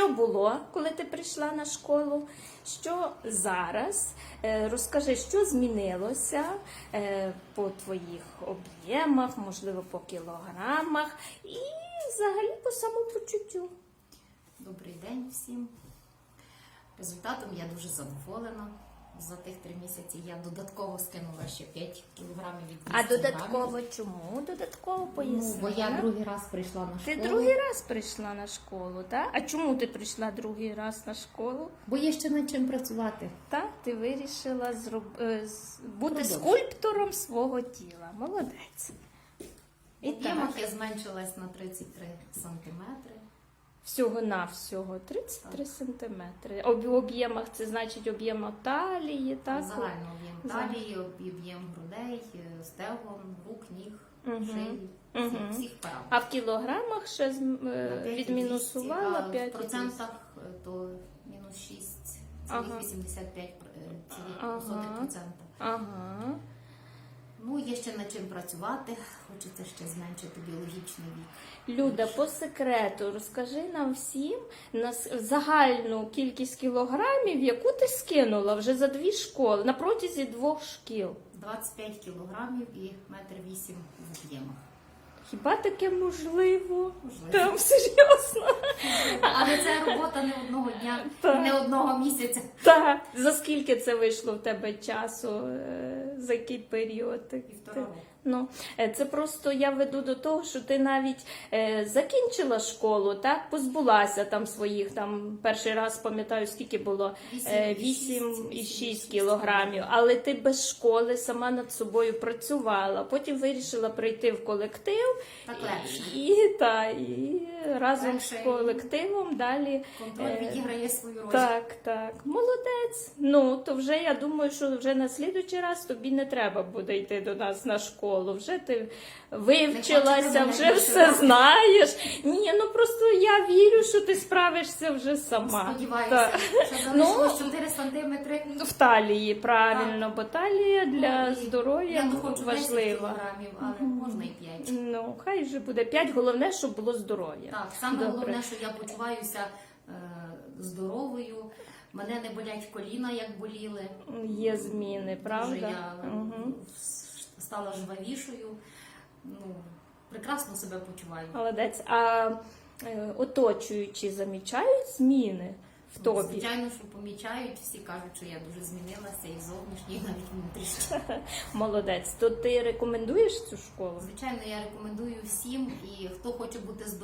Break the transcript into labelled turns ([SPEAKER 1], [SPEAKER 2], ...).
[SPEAKER 1] Що було, коли ти прийшла на школу? Що зараз? Е, Розкажи, що змінилося е, по твоїх об'ємах, можливо, по кілограмах і взагалі по самопочуттю.
[SPEAKER 2] Добрий день всім. Результатом я дуже задоволена. За тих три місяці я додатково скинула ще 5 кілограмів від 200
[SPEAKER 1] А додатково
[SPEAKER 2] грамів.
[SPEAKER 1] чому? Додатково
[SPEAKER 2] Ну, бо я другий раз прийшла на
[SPEAKER 1] Ти
[SPEAKER 2] школу.
[SPEAKER 1] другий раз прийшла на школу, так? А чому ти прийшла другий раз на школу?
[SPEAKER 2] Бо є ще над чим працювати.
[SPEAKER 1] Так, ти вирішила зроб... е, бути
[SPEAKER 2] Продовжуй.
[SPEAKER 1] скульптором свого тіла. Молодець. І
[SPEAKER 2] об'ємах я зменшилась на 33 сантиметри.
[SPEAKER 1] Всього на всього 33 сантиметри. Об в об'ємах це значить об'єм талії, так?
[SPEAKER 2] Загально об'єм талії, об'єм грудей, е, стегон, рук, ніг,
[SPEAKER 1] Мгм.
[SPEAKER 2] шиї,
[SPEAKER 1] Мгм.
[SPEAKER 2] всіх, всіх.
[SPEAKER 1] А в кілограмах ще з- е,
[SPEAKER 2] 5,200,
[SPEAKER 1] відмінусувала
[SPEAKER 2] а
[SPEAKER 1] 5
[SPEAKER 2] В процентах е, то мінус 6,85%.
[SPEAKER 1] Ага. Ага.
[SPEAKER 2] процента.
[SPEAKER 1] Ага.
[SPEAKER 2] Ще над чим працювати. Хочеться ще зменшити біологічний вік.
[SPEAKER 1] Люда, по секрету, розкажи нам всім на загальну кількість кілограмів, яку ти скинула вже за дві школи на протязі двох шкіл.
[SPEAKER 2] 25 кілограмів і метр вісім в об'ємах.
[SPEAKER 1] Хіба таке можливо?
[SPEAKER 2] Можливо.
[SPEAKER 1] Там серйозно.
[SPEAKER 2] Але це робота не одного дня,
[SPEAKER 1] Так.
[SPEAKER 2] не одного місяця.
[SPEAKER 1] Так. За скільки це вийшло в тебе часу? Е, За який період?
[SPEAKER 2] Півтора року.
[SPEAKER 1] Ну, е, це просто я веду до того, що ти навіть е, закінчила школу, так, позбулася там своїх, там перший раз пам'ятаю, скільки було е,
[SPEAKER 2] і шість,
[SPEAKER 1] 8,6 кілограмів. Але ти без школи сама над собою працювала. Потім вирішила прийти в колектив
[SPEAKER 2] Так легше.
[SPEAKER 1] і, та, і разом
[SPEAKER 2] Легше
[SPEAKER 1] з колективом далі.
[SPEAKER 2] Контроль
[SPEAKER 1] Е,
[SPEAKER 2] відіграє свою роль.
[SPEAKER 1] Так, так, молодець. Ну то вже я думаю, що вже на слідуючий раз тобі не треба буде йти до нас на школу. Вже ти вивчилася, вже все знаєш. Ні, ну просто я вірю, що ти справишся вже сама.
[SPEAKER 2] Сподіваюся, що
[SPEAKER 1] Ну,
[SPEAKER 2] залишилось 4 сантиметри.
[SPEAKER 1] В талії, правильно, бо талія для здоров'я
[SPEAKER 2] Я доходжу 10
[SPEAKER 1] важлива.
[SPEAKER 2] але можна і 5.
[SPEAKER 1] Ну, хай вже буде 5, головне, щоб було здоров'я.
[SPEAKER 2] Так, саме головне, що я почуваюся е, здоровою. Мене не болять коліна, як боліли.
[SPEAKER 1] Є зміни,
[SPEAKER 2] Дуже
[SPEAKER 1] правда?
[SPEAKER 2] я
[SPEAKER 1] Угу.
[SPEAKER 2] Стала жвавішою. Ну, прекрасно себе почуваю.
[SPEAKER 1] Молодець. А е, оточуючі замічають зміни в тобі?
[SPEAKER 2] Звичайно, що помічають, всі кажуть, що я дуже змінилася і зовнішньо, і навіть внутрішньо.
[SPEAKER 1] Молодець. То ти рекомендуєш цю школу?
[SPEAKER 2] Звичайно, я рекомендую всім, і хто хоче бути здоровим.